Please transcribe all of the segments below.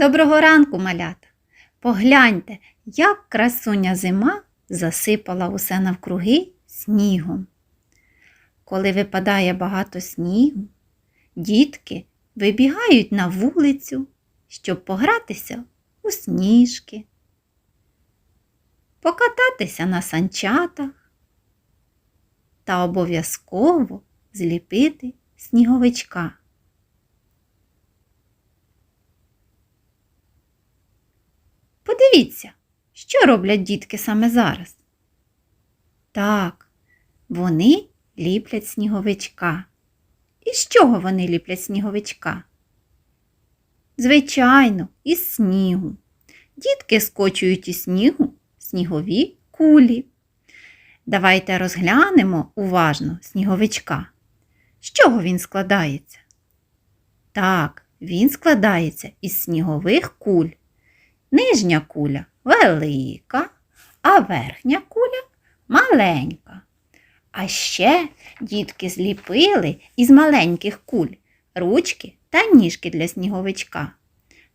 Доброго ранку, малята! Погляньте, як красуня зима засипала усе навкруги снігом. Коли випадає багато снігу, дітки вибігають на вулицю, щоб погратися у сніжки, покататися на санчатах та обов'язково зліпити сніговичка. Подивіться, що роблять дітки саме зараз. Так, вони ліплять сніговичка. І з чого вони ліплять сніговичка? Звичайно, із снігу. Дітки скочують із снігу снігові кулі. Давайте розглянемо уважно сніговичка. З чого він складається? Так, він складається із снігових куль. Нижня куля велика, а верхня куля маленька. А ще дітки зліпили із маленьких куль ручки та ніжки для сніговичка.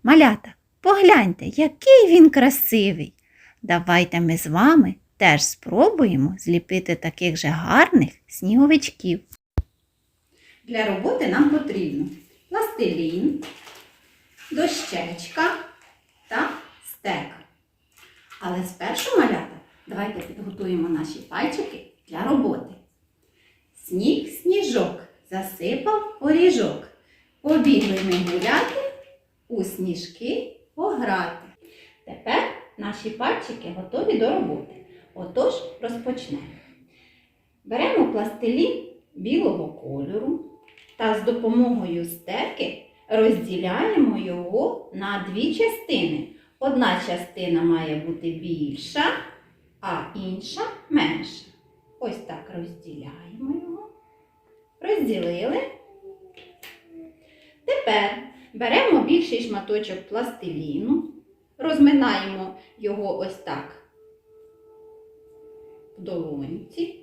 Малята, погляньте, який він красивий. Давайте ми з вами теж спробуємо зліпити таких же гарних сніговичків. Для роботи нам потрібно пластилін, дощечка та стека. Але спершу, малята, давайте підготуємо наші пальчики для роботи. Сніг, сніжок, засипав поріжок. Побігли ми гуляти, у сніжки пограти. Тепер наші пальчики готові до роботи. Отож, розпочнемо. Беремо пластилін білого кольору та з допомогою стеки розділяємо його на дві частини. Одна частина має бути більша, а інша менша. Ось так розділяємо його. Розділили. Тепер беремо більший шматочок пластиліну, розминаємо його ось так в долоньці.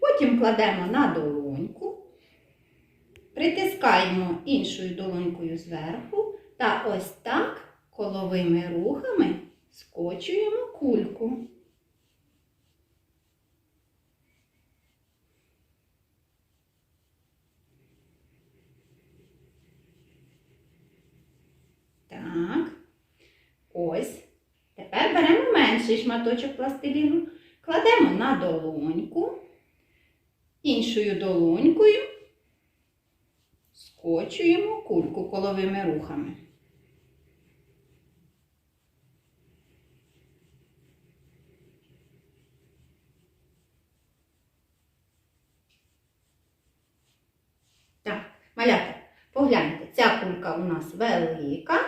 Потім кладемо на долоньку, притискаємо іншою долонькою зверху та ось так коловими рухами скочуємо кульку. Так. Ось. Тепер беремо менший шматочок пластиліну, кладемо на долоньку, іншою долонькою скочуємо кульку коловими рухами. Так, малята, погляньте, ця кулька у нас велика,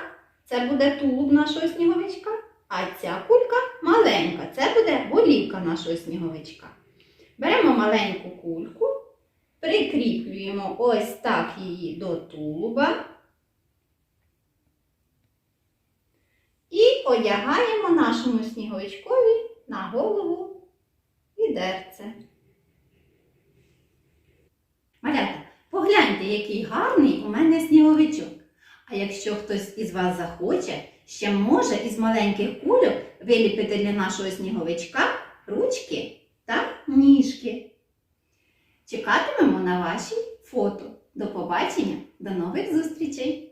це буде тулуб нашого сніговичка, а ця кулька маленька, це буде голівка нашого сніговичка. Беремо маленьку кульку, прикріплюємо ось так її до тулуба і одягаємо нашому сніговичкові на голову відерце. Малята, погляньте, який гарний у мене сніговичок. А якщо хтось із вас захоче, ще може із маленьких кульок виліпити для нашого сніговичка ручки та ніжки. Чекатимемо на ваші фото. До побачення, до нових зустрічей!